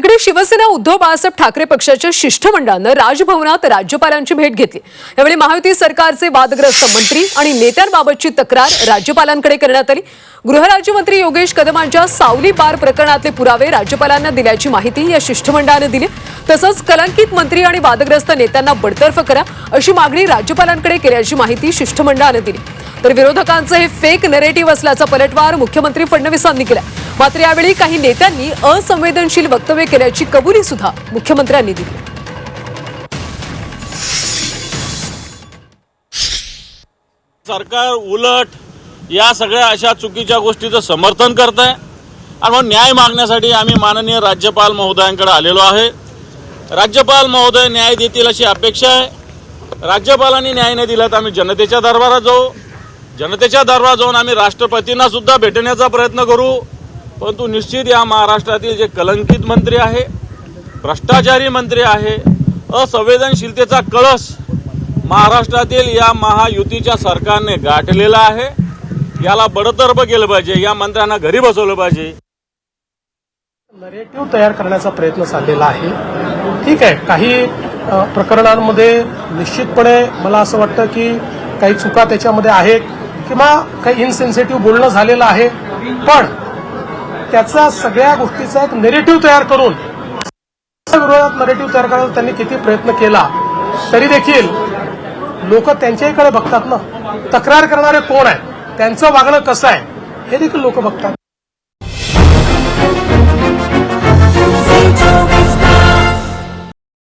तिकडे शिवसेना उद्धव बाळासाहेब ठाकरे पक्षाच्या शिष्टमंडळानं राजभवनात राज्यपालांची भेट घेतली. यावेळी महायुती सरकारचे वादग्रस्त मंत्री आणि नेत्यांबाबतची तक्रार राज्यपालांकडे करण्यात आली. गृहराज्यमंत्री योगेश कदमांच्या सावली बार प्रकरणातले पुरावे राज्यपालांना दिल्याची माहिती या शिष्टमंडळानं दिली. तसंच कलंकित मंत्री आणि वादग्रस्त नेत्यांना बडतर्फ करा अशी मागणी राज्यपालांकडे केल्याची माहिती शिष्टमंडळानं दिली. तर विरोधकांचं हे फेक नेरेटिव्ह असल्याचा पलटवार मुख्यमंत्री फडणवीसांनी केला मात्र यावेळी काही नेत्यांनी असंवेदनशील वक्तव्य केल्याची कबुली सुद्धा मुख्यमंत्र्यांनी दिली. सरकार उलट या सगळ्या अशा चुकीच्या गोष्टीचं समर्थन करत आहे आणि मग न्याय मागण्यासाठी आम्ही माननीय राज्यपाल महोदयांकडे आलेलो आहे. राज्यपाल महोदय न्याय देतील अशी अपेक्षा आहे. राज्यपालांनी न्याय नाही दिला तर आम्ही जनतेच्या दरबारात जाऊ. जनतेच्या दरबार जाऊन आम्ही राष्ट्रपतींना सुद्धा भेटण्याचा प्रयत्न करू. परंतु निश्चित या महाराष्ट्रातील जे कलंकित मंत्री आहे भ्रष्टाचारी मंत्री आहे असंवेदनशीलतेचा कळस महाराष्ट्रातील या महायुतीच्या सरकारने गाठलेला आहे. याला बडतर्फ केलं पाहिजे या मंत्र्यांना घरी बसवलं पाहिजे. नरेटिव्ह तयार करण्याचा प्रयत्न चाललेला आहे. ठीक आहे काही प्रकरणांमध्ये निश्चितपणे मला असं वाटतं की काही चुका त्याच्यामध्ये आहेत. किंवा काही इनसेन्सिटिव्ह बोलणं झालेलं आहे पण त्याचा सगळ्या गोष्टीचा एक नेरेटिव्ह तयार करून विरोधात नरेटिव्ह तयार करायला त्यांनी किती प्रयत्न केला तरी देखील लोक त्यांच्याहीकडे बघतात ना. तक्रार करणारे कोण आहेत? त्यांचं वागणं कसं आहे? हे देखील लोक बघतात.